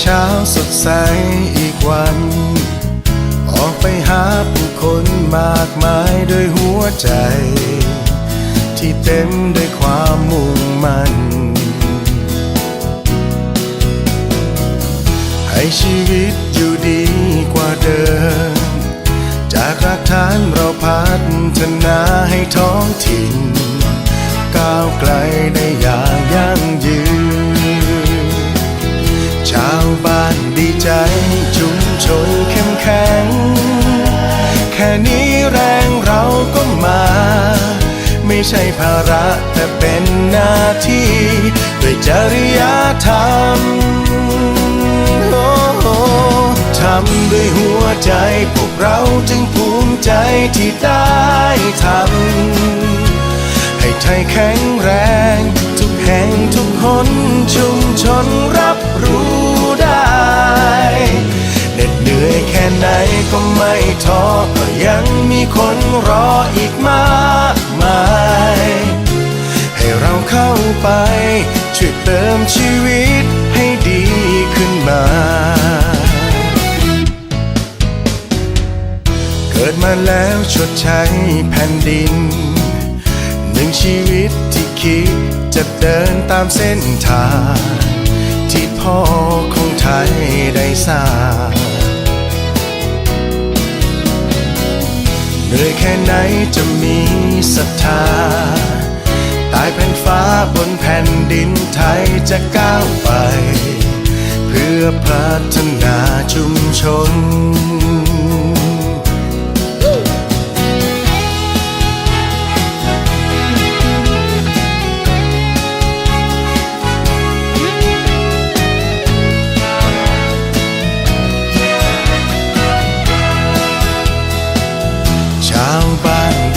เช้าสดใสอีกวัน ออกไปหาผู้คนมากมายด้วยหัวใจ ที่เต็มด้วยความมุ่งมั่น ให้ชีวิตาวบ้านดีใจชุมชนเข้มแข็ง แค่นี้แรงเราก็มา ไม่ใช่ภาระแต่เป็นหน้าที่ ด้วยจริยธรรมโอ้โหทำด้วยหัวใจพวกเราจึงภูมิใจที่ได้ทำ คนรออีกมากมาย ให้เราเข้าไป ช่วยเติมชีวิตให้ดีขึ้นมา เกิดมาแล้วชดใช้แผ่นดิน หนึ่งชีวิตที่คิดจะเดินตามเส้นทาง ที่พ่อของไทยได้สร้าง เหนื่อยแค่ไหนจะมีศรัทธาตายแผ่นฟ้าบนแผ่นดินไทยจะก้าวไป เพื่อพัฒนาชุมชน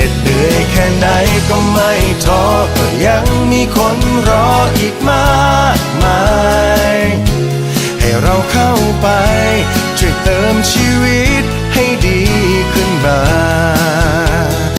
เหน็ดเหนื่อยแค่ไหนก็ไม่ท้อก็ยังมีคนรออีกมากมายให้เราเข้าไปช่วยเติมชีวิตให้ดีขึ้นมา